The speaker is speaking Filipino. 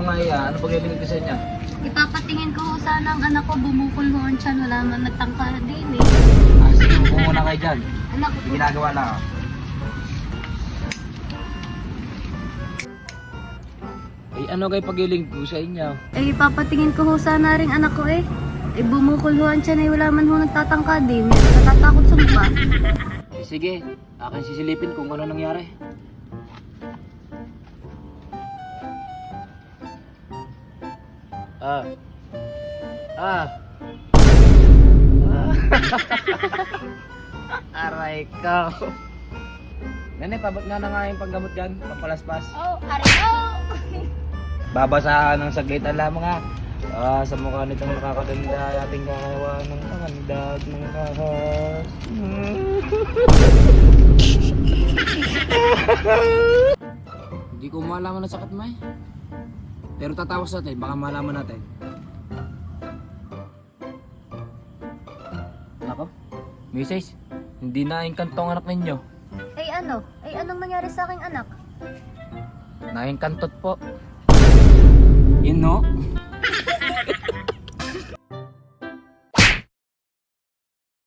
Ako nga iya. Ano pag-ibig ko sa inyo? Ipapatingin ko sana ang anak ko bumukol ho ang tiyan. Wala man nagtangka din eh. Ah, sige, muna kayo dyan. Anak ko ginagawa na ako. Eh, ano kayo pag-iling ko sa inyo? Eh, ipapatingin ko ho sana rin anak ko eh. Eh, bumukol ho ang tiyan eh. Wala man ho nagtatangka din. Natatakot sa mukha. Eh, sige, akin sisilipin kung ano nangyari. Ah. Ah. Ah. Aray ka. Nene, pabot nga na nga yung panggamot dyan, pampalaspas. Oh, ariyo! Babasahan ng saglitan lamang ha. Ah, sa mukha nitong nakakaganda, ating kakawa ng kahandag ng kahas. Hindi ko malaman na sakit mo eh. Pero tatawas natin, baka malaman natin. Nako, Mrs. Hindi na engkanto ang anak ninyo. Ay ano? Ay anong nangyari sa aking anak? Naengkantot po.